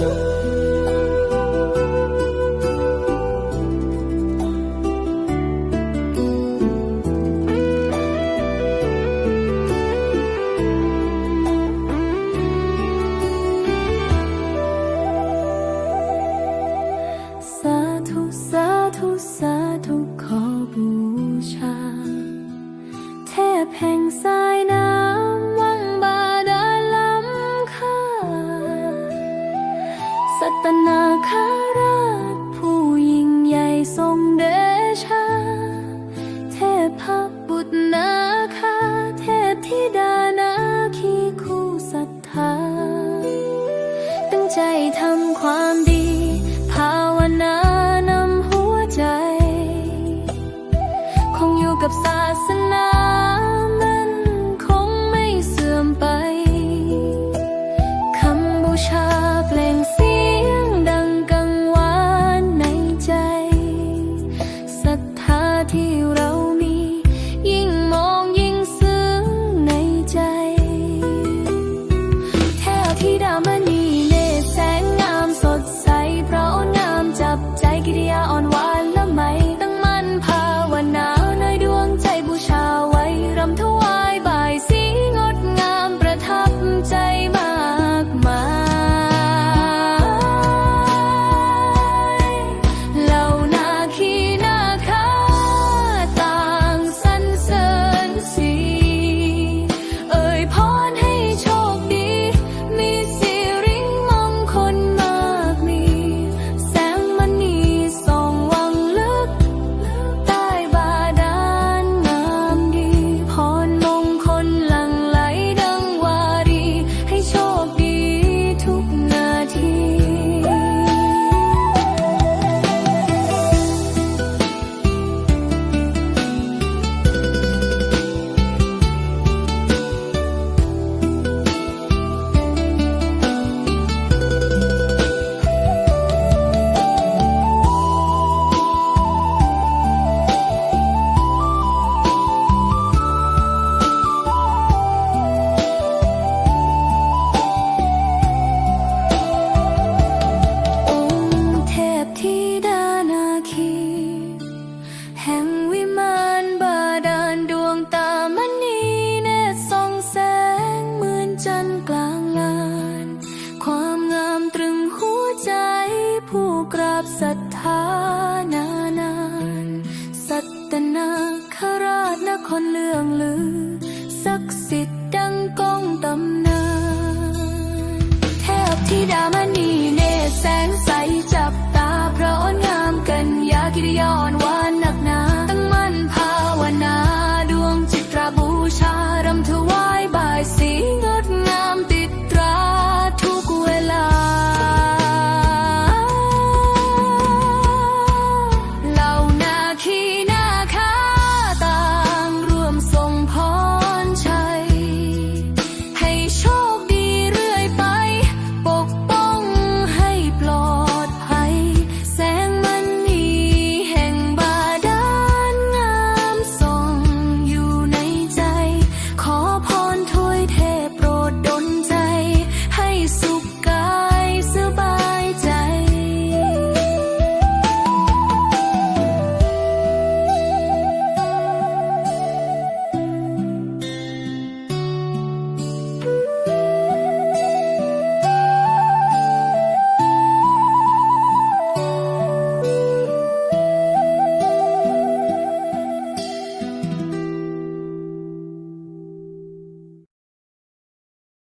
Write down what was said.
love. ธิดานาคีคู่ศรัทธา ตั้งใจทำความดี ภาวนานำหัวใจ คงอยู่กับศาสนามันคงไม่เสื่อมไป คำบูชาเพลงเสียงดังกังวานในใจศรัทธาที่ ศรัทธานานา สัตนาคราชนครเลื่องลือ ศักดิ์สิทธิ์ดังกองตำนานเทพธิดามณีเนตแสงใสจับตาพระอ่อนงามกันยากิริยอนวา